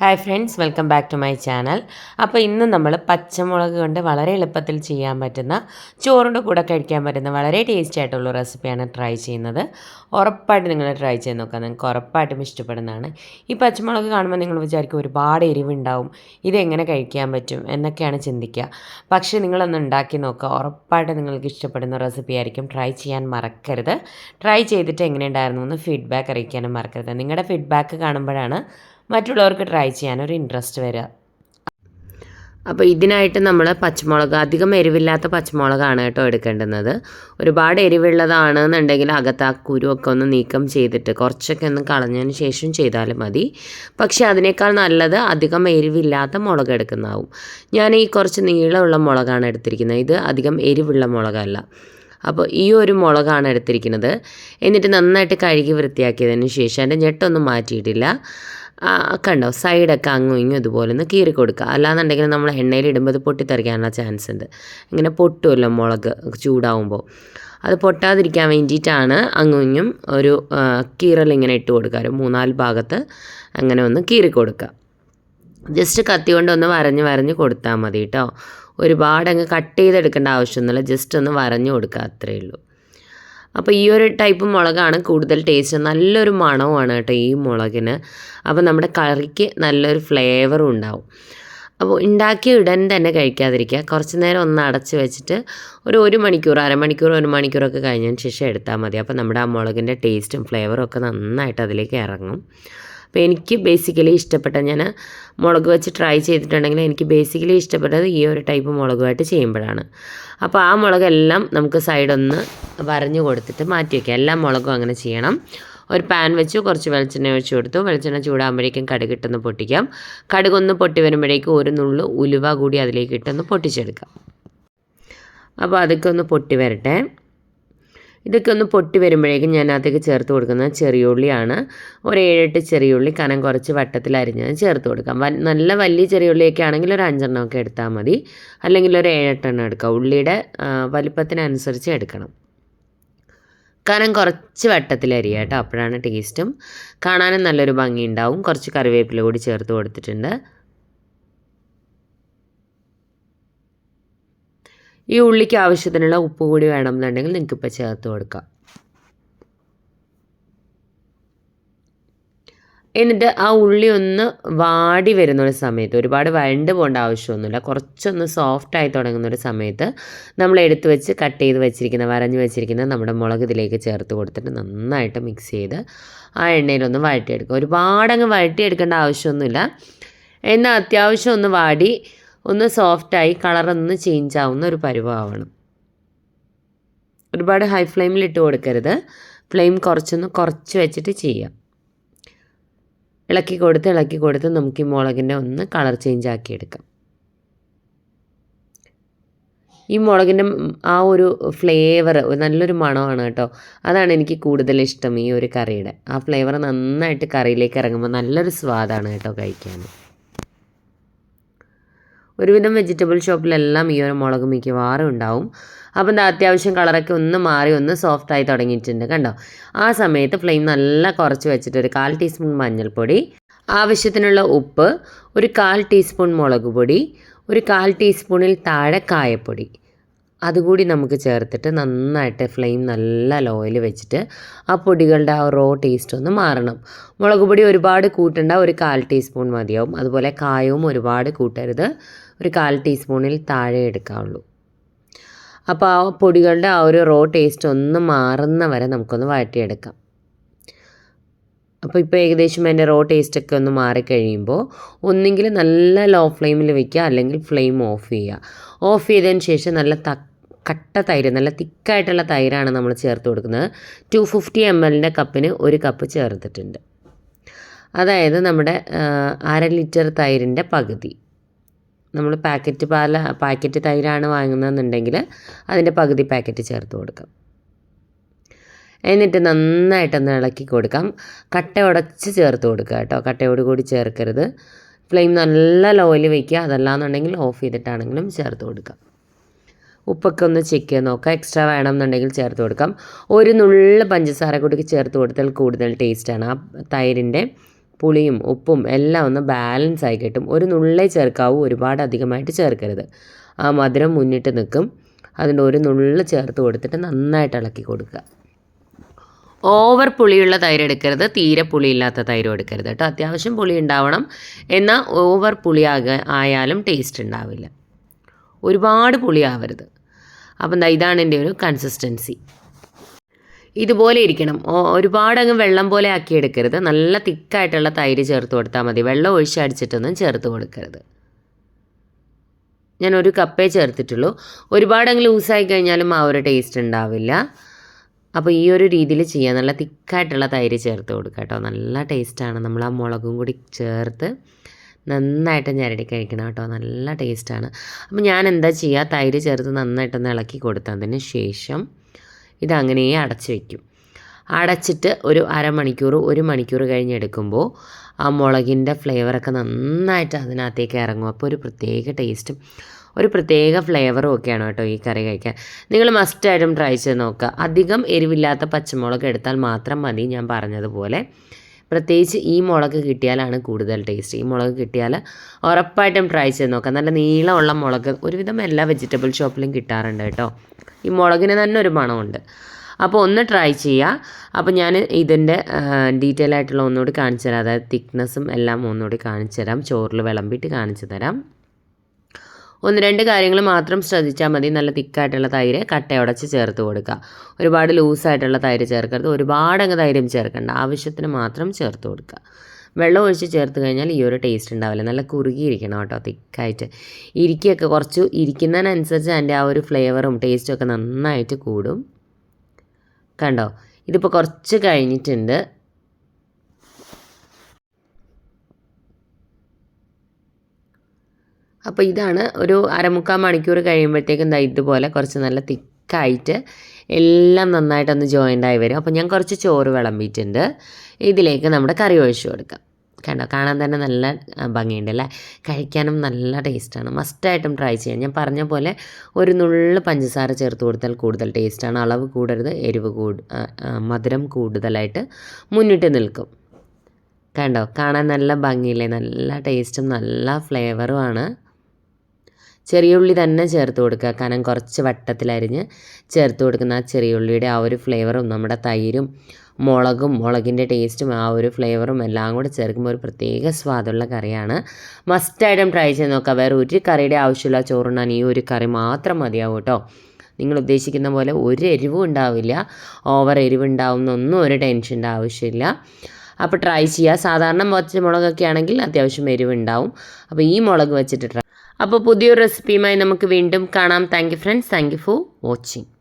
Hi friends welcome back to my channel അപ്പോൾ ഇന്ന് നമ്മൾ പച്ചമുളക് കൊണ്ട് വളരെ എളുപ്പത്തിൽ ചെയ്യാൻ പറ്റുന്ന ചോറിന്റെ കൂടെ കഴിക്കാൻ പറ്റുന്ന വളരെ ടേസ്റ്റി ആയിട്ടുള്ള റെസിപ്പിയാണ് ട്രൈ ചെയ്യുന്നത്. ഉറപ്പായിട്ട് നിങ്ങൾ ട്രൈ ചെയ്ത് നോക്കാം. നിങ്ങൾക്ക് ഉറപ്പായിട്ടും ഇഷ്ടപ്പെടുന്നതാണ്. ഈ പച്ചമുളക് കാണുമ്പോൾ നിങ്ങൾ വിചാരിക്കും ഒരുപാട് എരിവുണ്ടാവും. ഇതെങ്ങനെ കഴിക്കാൻ പറ്റും എന്നൊക്കെയാണ് ചിന്തിക്കുക. പക്ഷേ നിങ്ങളൊന്ന് ഉണ്ടാക്കി നോക്കുക. ഉറപ്പായിട്ട് നിങ്ങൾക്ക് ഇഷ്ടപ്പെടുന്ന റെസിപ്പി ആയിരിക്കും. ട്രൈ ചെയ്യാൻ മറക്കരുത്. ട്രൈ ചെയ്തിട്ട് എങ്ങനെയുണ്ടായിരുന്നു എന്ന് ഫീഡ്ബാക്ക് അറിയിക്കാനും മറക്കരുത്. നിങ്ങളുടെ ഫീഡ്ബാക്ക് കാണുമ്പോഴാണ് മറ്റുള്ളവർക്ക് ട്രൈ ചെയ്യാനൊരു ഇൻട്രസ്റ്റ് വരിക അപ്പോൾ ഇതിനായിട്ട് നമ്മൾ പച്ചമുളക് അധികം എരിവില്ലാത്ത പച്ചമുളകാണ് കേട്ടോ എടുക്കേണ്ടുന്നത്. ഒരുപാട് എരിവുള്ളതാണെന്നുണ്ടെങ്കിൽ അകത്ത് ആ കുരുവൊക്കെ ഒന്ന് നീക്കം ചെയ്തിട്ട് കുറച്ചൊക്കെ ഒന്ന് കളഞ്ഞതിന് ശേഷം ചെയ്താലും മതി. പക്ഷേ അതിനേക്കാൾ നല്ലത് അധികം എരിവില്ലാത്ത മുളക് എടുക്കുന്നതാവും. ഞാൻ ഈ കുറച്ച് നീളമുള്ള മുളകാണ് എടുത്തിരിക്കുന്നത്. ഇത് അധികം എരിവുള്ള മുളകല്ല. അപ്പോൾ ഈ ഒരു മുളകാണ് എടുത്തിരിക്കുന്നത്. എന്നിട്ട് നന്നായിട്ട് കഴുകി വൃത്തിയാക്കിയതിന് ശേഷം അതിന്റെ ഞെട്ടൊന്നും മാറ്റിയിട്ടില്ല. കണ്ടോ സൈഡൊക്കെ അങ്ങും ഇങ്ങും ഇതുപോലെ ഒന്ന് കീറി കൊടുക്കുക. അല്ലാന്നുണ്ടെങ്കിൽ നമ്മൾ എണ്ണയിൽ ഇടുമ്പോൾ അത് പൊട്ടിത്തെറിക്കാനുള്ള ചാൻസ് ഉണ്ട്. ഇങ്ങനെ പൊട്ടുമല്ലോ മുളക് ചൂടാവുമ്പോൾ. അത് പൊട്ടാതിരിക്കാൻ വേണ്ടിയിട്ടാണ് അങ്ങും ഇങ്ങും ഒരു കീറൽ ഇങ്ങനെ ഇട്ട് കൊടുക്കുക. ഒരു മൂന്നാൽ ഭാഗത്ത് അങ്ങനെ ഒന്ന് കീറി കൊടുക്കുക. ജസ്റ്റ് കത്തി കൊണ്ട് ഒന്ന് വരഞ്ഞ് വരഞ്ഞ് കൊടുത്താൽ മതി കേട്ടോ. ഒരുപാട് അങ്ങ് കട്ട് ചെയ്തെടുക്കേണ്ട ആവശ്യമൊന്നുമില്ല. ജസ്റ്റ് ഒന്ന് വരഞ്ഞ് കൊടുക്കുക അത്രയേ ഉള്ളൂ. അപ്പോൾ ഈ ഒരു ടൈപ്പ് മുളകാണ് കൂടുതൽ ടേസ്റ്റ് നല്ലൊരു മണവുമാണ് കേട്ടോ ഈ മുളകിന്. അപ്പോൾ നമ്മുടെ കറിക്ക് നല്ലൊരു ഫ്ലേവറും ഉണ്ടാവും. അപ്പോൾ ഉണ്ടാക്കിയ ഉടൻ തന്നെ കഴിക്കാതിരിക്കുക. കുറച്ച് നേരം ഒന്ന് അടച്ച് വെച്ചിട്ട് ഒരു ഒരു മണിക്കൂർ അരമണിക്കൂർ ഒരു മണിക്കൂറൊക്കെ കഴിഞ്ഞതിന് ശേഷം എടുത്താൽ മതി. അപ്പോൾ നമ്മുടെ ആ മുളകിന്റെ ടേസ്റ്റും ഫ്ലേവറും ഒക്കെ നന്നായിട്ട് അതിലേക്ക് ഇറങ്ങും. അപ്പോൾ എനിക്ക് ബേസിക്കലി ഇഷ്ടപ്പെട്ട ഞാൻ മുളക് വെച്ച് ട്രൈ ചെയ്തിട്ടുണ്ടെങ്കിൽ എനിക്ക് ബേസിക്കലി ഇഷ്ടപ്പെട്ടത് ഈ ഒരു ടൈപ്പ് മുളകുമായിട്ട് ചെയ്യുമ്പോഴാണ്. അപ്പോൾ ആ മുളകെല്ലാം നമുക്ക് സൈഡൊന്ന് വരഞ്ഞു കൊടുത്തിട്ട് മാറ്റി വയ്ക്കാം എല്ലാ മുളകും അങ്ങനെ ചെയ്യണം. ഒരു പാൻ വെച്ച് കുറച്ച് വെളിച്ചെണ്ണ ഒഴിച്ച് കൊടുത്തു. വെളിച്ചെണ്ണ ചൂടാകുമ്പോഴേക്കും കടുകിട്ടൊന്ന് പൊട്ടിക്കാം. കടുകൊന്ന് പൊട്ടി വരുമ്പോഴേക്കും ഒരു നുള്ളു ഉലുവ കൂടി അതിലേക്ക് ഇട്ടൊന്ന് പൊട്ടിച്ചെടുക്കാം. അപ്പോൾ അതൊക്കെ ഒന്ന് പൊട്ടി വരട്ടെ. ഇതൊക്കെ ഒന്ന് പൊട്ടി വരുമ്പോഴേക്കും ഞാൻ അതിലേക്ക് ചേർത്ത് കൊടുക്കുന്നത് ചെറിയുള്ളിയാണ്. ഒരു ഏഴെട്ട് ചെറിയുള്ളി കനം കുറച്ച് വട്ടത്തിൽ അരിഞ്ഞത് ചേർത്ത് കൊടുക്കാം. നല്ല വലിയ ചെറിയ ചെറിയുള്ളിയൊക്കെ ആണെങ്കിൽ ഒരു അഞ്ചെണ്ണമൊക്കെ എടുത്താൽ മതി. അല്ലെങ്കിൽ ഒരു ഏഴെട്ടെണ്ണം എടുക്കാം. ഉള്ളിയുടെ വലിപ്പത്തിനനുസരിച്ച് എടുക്കണം. കനം കുറച്ച് വട്ടത്തിൽ അരിയുക കേട്ടോ. അപ്പോഴാണ് ടേസ്റ്റും കാണാനും നല്ലൊരു ഭംഗി ഉണ്ടാവും കുറച്ച് കറിവേപ്പില കൂടി ചേർത്ത് കൊടുത്തിട്ടുണ്ട്. ഈ ഉള്ളിക്ക് ആവശ്യത്തിനുള്ള ഉപ്പ് കൂടി വേണമെന്നുണ്ടെങ്കിൽ നിങ്ങൾക്ക് ഇപ്പോൾ ചേർത്ത് കൊടുക്കാം. എന്നിട്ട് ആ ഉള്ളി ഒന്ന് വാടി വരുന്ന ഒരു സമയത്ത് ഒരുപാട് വഴണ്ട് പോകേണ്ട ആവശ്യമൊന്നുമില്ല കുറച്ചൊന്ന് സോഫ്റ്റായി തുടങ്ങുന്ന ഒരു സമയത്ത് നമ്മൾ എടുത്ത് വെച്ച് കട്ട് ചെയ്ത് വെച്ചിരിക്കുന്ന വരഞ്ഞ് വെച്ചിരിക്കുന്ന നമ്മുടെ മുളക് ഇതിലേക്ക് ചേർത്ത് കൊടുത്തിട്ട് നന്നായിട്ട് മിക്സ് ചെയ്ത് ആ എണ്ണയിലൊന്ന് വഴറ്റിയെടുക്കുക. ഒരുപാടങ്ങ് വഴറ്റിയെടുക്കേണ്ട ആവശ്യമൊന്നുമില്ല. എന്നാൽ അത്യാവശ്യം ഒന്ന് വാടി ഒന്ന് സോഫ്റ്റായി കളറൊന്ന് ചേഞ്ച് ആവുന്ന ഒരു പരുവമാവണം ഒരുപാട് ഹൈ ഫ്ലെയിമിൽ ഇട്ട് കൊടുക്കരുത്. ഫ്ലെയിം കുറച്ചൊന്ന് കുറച്ച് വെച്ചിട്ട് ചെയ്യാം. ഇളക്കി കൊടുത്ത് ഇളക്കി കൊടുത്ത് നമുക്ക് ഈ മുളകിന്റെ ഒന്ന് കളർ ചേഞ്ച് ആക്കി എടുക്കാം. ഈ മുളകിന്റെ ആ ഒരു ഫ്ലേവർ നല്ലൊരു മണമാണ് കേട്ടോ. അതാണ് എനിക്ക് കൂടുതൽ ഇഷ്ടം ഈ ഒരു കറിയുടെ. ആ ഫ്ലേവർ നന്നായിട്ട് കറിയിലേക്ക് ഇറങ്ങുമ്പോൾ നല്ലൊരു സ്വാദാണ് കേട്ടോ കഴിക്കാൻ ഒരുവിധം വെജിറ്റബിൾ ഷോപ്പിലെല്ലാം ഈ ഒരു മുളക് മിക്കവാറും ഉണ്ടാവും. അപ്പം എന്താ അത്യാവശ്യം കളറൊക്കെ ഒന്ന് മാറി ഒന്ന് സോഫ്റ്റായി തുടങ്ങിയിട്ടുണ്ട് കണ്ടോ? ആ സമയത്ത് ഫ്ലെയിം നല്ല കുറച്ച് വെച്ചിട്ട് ഒരു കാൽ ടീസ്പൂൺ മഞ്ഞൾപ്പൊടി ആവശ്യത്തിനുള്ള ഉപ്പ് ഒരു കാൽ ടീസ്പൂൺ മുളക് പൊടി ഒരു കാൽ ടീസ്പൂണിൽ താഴെ കായപ്പൊടി. അതുകൂടി നമുക്ക് ചേർത്തിട്ട് നന്നായിട്ട് ഫ്ലെയിം നല്ല ലോയിൽ വെച്ചിട്ട് ആ പൊടികളുടെ ആ റോ ടേസ്റ്റ് ഒന്ന് മാറണം. മുളക് പൊടി ഒരുപാട് കൂട്ടേണ്ട ഒരു കാൽ ടീസ്പൂൺ മതിയാവും. അതുപോലെ കായവും ഒരുപാട് കൂട്ടരുത്. ഒരു കാൽ ടീസ്പൂണിൽ താഴെ എടുക്കാവുള്ളൂ. അപ്പോൾ ആ പൊടികളുടെ ആ ഒരു റോ ടേസ്റ്റ് ഒന്ന് മാറുന്ന വരെ നമുക്കൊന്ന് വഴറ്റിയെടുക്കാം. അപ്പോൾ ഇപ്പോൾ ഏകദേശം അതിന്റെ റോ ടേസ്റ്റൊക്കെ ഒന്ന് മാറിക്കഴിയുമ്പോൾ ഒന്നെങ്കിൽ നല്ല ലോ ഫ്ലെയിമിൽ വയ്ക്കുക അല്ലെങ്കിൽ ഫ്ലെയിം ഓഫ് ചെയ്യുക. ഓഫ് ചെയ്തതിന് ശേഷം നല്ല തക്ക കട്ട തൈര് നല്ല തിക്കായിട്ടുള്ള തൈരാണ് നമ്മൾ ചേർത്ത് കൊടുക്കുന്നത്. ടു ഫിഫ്റ്റി എം എല്ലിന്റെ കപ്പിന് ഒരു കപ്പ് ചേർത്തിട്ടുണ്ട്. അതായത് നമ്മുടെ അര ലിറ്റർ തൈരിന്റെ പകുതി. നമ്മൾ പാക്കറ്റ് പാല പാക്കറ്റ് തൈരാണ് വാങ്ങുന്നതെന്നുണ്ടെങ്കിൽ അതിന്റെ പകുതി പാക്കറ്റ് ചേർത്ത് കൊടുക്കാം. എന്നിട്ട് നന്നായിട്ടൊന്ന് ഇളക്കി കൊടുക്കാം. കട്ട ഉടച്ച് ചേർത്ത് കൊടുക്കുക കേട്ടോ. കട്ടയോട് കൂടി ചേർക്കരുത്. ഫ്ലെയിം നല്ല ലോയിൽ വയ്ക്കുക അതല്ലാന്നുണ്ടെങ്കിൽ ഓഫ് ചെയ്തിട്ടാണെങ്കിലും ചേർത്ത് കൊടുക്കാം. ഉപ്പൊക്കെ ഒന്ന് ചെക്ക് ചെയ്ത് നോക്കാം എക്സ്ട്രാ വേണമെന്നുണ്ടെങ്കിൽ ചേർത്ത് കൊടുക്കാം. ഒരു നുള്ളു പഞ്ചസാര കൂടി ചേർത്ത് കൊടുത്താൽ കൂടുതൽ ടേസ്റ്റാണ് ആ തൈരിന്റെ പുളിയും ഉപ്പും എല്ലാം ഒന്ന് ബാലൻസ് ആയി കിട്ടും. ഒരു നുള്ളേ ചേർക്കാവൂ ഒരുപാട് അധികമായിട്ട് ചേർക്കരുത്. ആ മധുരം മുന്നിട്ട് നിൽക്കും. അതിന്റെ ഒരു നുള്ള് ചേർത്ത് കൊടുത്തിട്ട് നന്നായിട്ട് ഇളക്കി കൊടുക്കുക. ഓവർ പുളിയുള്ള തൈര് എടുക്കരുത്. തീരെ പുളിയില്ലാത്ത തൈരും എടുക്കരുത് കേട്ടോ. അത്യാവശ്യം പുളി ഉണ്ടാവണം. എന്നാൽ ഓവർ പുളി ആയാലും ടേസ്റ്റ് ഉണ്ടാവില്ല. ഒരുപാട് പുളിയാവരുത് അപ്പം ഇതാണ് എന്റെ ഒരു കൺസിസ്റ്റൻസി ഇതുപോലെ ഇരിക്കണം. ഒരുപാട് അങ്ങ് വെള്ളം പോലെ ആക്കി എടുക്കരുത് നല്ല തിക്കായിട്ടുള്ള തൈര് ചേർത്ത് കൊടുത്താൽ മതി. വെള്ളം ഒഴിച്ചടിച്ചിട്ടൊന്നും ചേർത്ത് കൊടുക്കരുത്. ഞാൻ ഒരു കപ്പേ ചേർത്തിട്ടുള്ളൂ. ഒരുപാട് അങ്ങ് ലൂസായി കഴിഞ്ഞാലും ആ ഒരു ടേസ്റ്റ് ഉണ്ടാവില്ല. അപ്പോൾ ഈ ഒരു രീതിയിൽ ചെയ്യാം. നല്ല തിക്കായിട്ടുള്ള തൈര് ചേർത്ത് കൊടുക്കുക കേട്ടോ. നല്ല ടേസ്റ്റാണ് നമ്മൾ ആ മുളകും കൂടി ചേർത്ത് നന്നായിട്ട് ഞരടി കഴിക്കണം കേട്ടോ. നല്ല ടേസ്റ്റാണ് അപ്പോൾ ഞാൻ എന്താ ചെയ്യുക തൈര് ചേർത്ത് നന്നായിട്ടൊന്ന് ഇളക്കി കൊടുത്തതിന് ശേഷം ഇതങ്ങനെ അടച്ച് വയ്ക്കും അടച്ചിട്ട് ഒരു അരമണിക്കൂർ ഒരു മണിക്കൂർ കഴിഞ്ഞ് എടുക്കുമ്പോൾ ആ മുളകിന്റെ ഫ്ലേവറൊക്കെ നന്നായിട്ട് അതിനകത്തേക്ക് ഇറങ്ങും. അപ്പോൾ ഒരു പ്രത്യേക ടേസ്റ്റും ഒരു പ്രത്യേക ഫ്ലേവറും ഒക്കെയാണ് കേട്ടോ ഈ കറി കഴിക്കാൻ. നിങ്ങൾ മസ്റ്റായിട്ടും ട്രൈ ചെയ്ത് നോക്കുക. അധികം എരിവില്ലാത്ത പച്ചമുളക് എടുത്താൽ മാത്രം മതി ഞാൻ പറഞ്ഞതുപോലെ. പ്രത്യേകിച്ച് ഈ മുളക് കിട്ടിയാലാണ് കൂടുതൽ ടേസ്റ്റ് ഈ മുളക് കിട്ടിയാൽ ഉറപ്പായിട്ടും ട്രൈ ചെയ്ത് നോക്കാം നല്ല നീളമുള്ള മുളക് ഒരുവിധം എല്ലാ വെജിറ്റബിൾ ഷോപ്പിലും കിട്ടാറുണ്ട് കേട്ടോ. ഈ മുളകിന് തന്നെ ഒരു മണമുണ്ട്. അപ്പോൾ ഒന്ന് ട്രൈ ചെയ്യുക അപ്പോൾ ഞാൻ ഇതിന്റെ ഡീറ്റെയിൽ ആയിട്ടുള്ള ഒന്നുകൂടി കാണിച്ചു തരാം. അതായത് തിക്നെസ്സും എല്ലാം ഒന്നുകൂടി കാണിച്ചു തരാം. ചോറിൽ വിളമ്പിയിട്ട് കാണിച്ചു തരാം. ഒന്ന് രണ്ട് കാര്യങ്ങൾ മാത്രം ശ്രദ്ധിച്ചാൽ മതി. നല്ല തിക്കായിട്ടുള്ള തൈര് കട്ടയുടച്ച് ചേർത്ത് കൊടുക്കുക. ഒരുപാട് ലൂസായിട്ടുള്ള തൈര് ചേർക്കരുത്. ഒരുപാട് അങ്ങ് തൈരും ചേർക്കണ്ട. ആവശ്യത്തിന് മാത്രം ചേർത്ത് കൊടുക്കുക. വെള്ളം ഒഴിച്ച് ചേർത്ത് കഴിഞ്ഞാൽ ഈ ഒരു ടേസ്റ്റ് ഉണ്ടാവില്ല. നല്ല കുറുകിയിരിക്കണം കേട്ടോ തിക്കായിട്ട്. ഇരിക്കുകയൊക്കെ കുറച്ച് ഇരിക്കുന്നതിനനുസരിച്ച് അതിന്റെ ആ ഒരു ഫ്ലേവറും ടേസ്റ്റും ഒക്കെ നന്നായിട്ട് കൂടും. കണ്ടോ? ഇതിപ്പോൾ കുറച്ച് കഴിഞ്ഞിട്ടുണ്ട്. അപ്പോൾ ഇതാണ് ഒരു അരമുക്കാൽ മണിക്കൂർ കഴിയുമ്പോഴത്തേക്കും ഇതുപോലെ കുറച്ച് നല്ല തിക്കായിട്ട് എല്ലാം നന്നായിട്ടൊന്ന് ജോയിന്റ് ആയി വരും. അപ്പോൾ ഞാൻ കുറച്ച് ചോറ് വിളമ്പിയിട്ടുണ്ട്. ഇതിലേക്ക് നമ്മുടെ കറി ഒഴിച്ചു കൊടുക്കാം. കണ്ടോ? കാണാൻ തന്നെ നല്ല ഭംഗിയുണ്ട് അല്ലേ? കഴിക്കാനും നല്ല ടേസ്റ്റാണ്. മസ്റ്റായിട്ടും ട്രൈ ചെയ്യാം. ഞാൻ പറഞ്ഞ പോലെ ഒരു നുള്ള് പഞ്ചസാര ചേർത്ത് കൊടുത്താൽ കൂടുതൽ ടേസ്റ്റാണ്. അളവ് കൂടരുത് എരിവ് കൂടു മധുരം കൂടുതലായിട്ട് മുന്നിട്ട് നിൽക്കും. കണ്ടോ? കാണാൻ നല്ല ഭംഗിയില്ലേ? നല്ല ടേസ്റ്റും നല്ല ഫ്ലേവറുമാണ് ചെറിയ ഉള്ളി തന്നെ ചേർത്ത് കൊടുക്കുക. കനം കുറച്ച് വട്ടത്തിലരിഞ്ഞ് ചേർത്ത് കൊടുക്കുന്ന ആ ചെറിയ ഉള്ളിയുടെ ആ ഒരു ഫ്ലേവറും നമ്മുടെ തൈരും മുളകും മുളകിന്റെ ടേസ്റ്റും ആ ഒരു ഫ്ലേവറും എല്ലാം കൂടെ ചേർക്കുമ്പോൾ ഒരു പ്രത്യേക സ്വാദുള്ള കറിയാണ്. മസ്റ്റായിട്ടും ട്രൈ ചെയ്ത് നോക്കുക. വേറെ ഒരു കറിയുടെ ആവശ്യമില്ല. ചോറുണ്ണാൻ ഈ ഒരു കറി മാത്രം മതിയാവും കേട്ടോ. നിങ്ങൾ ഉദ്ദേശിക്കുന്ന പോലെ ഒരു എരിവും ഉണ്ടാവില്ല. ഓവർ എരിവുണ്ടാവും എന്നൊന്നും ഒരു ടെൻഷന്റെ ആവശ്യമില്ല. അപ്പോൾ ട്രൈ ചെയ്യുക. സാധാരണ പച്ചമുളകൊക്കെ ആണെങ്കിൽ അത്യാവശ്യം എരിവുണ്ടാവും. അപ്പോൾ ഈ മുളക് വെച്ചിട്ട് ട്രൈ അപ്പോൾ പുതിയൊരു റെസിപ്പിയുമായി നമുക്ക് വീണ്ടും കാണാം. Thank you friends thank you for watching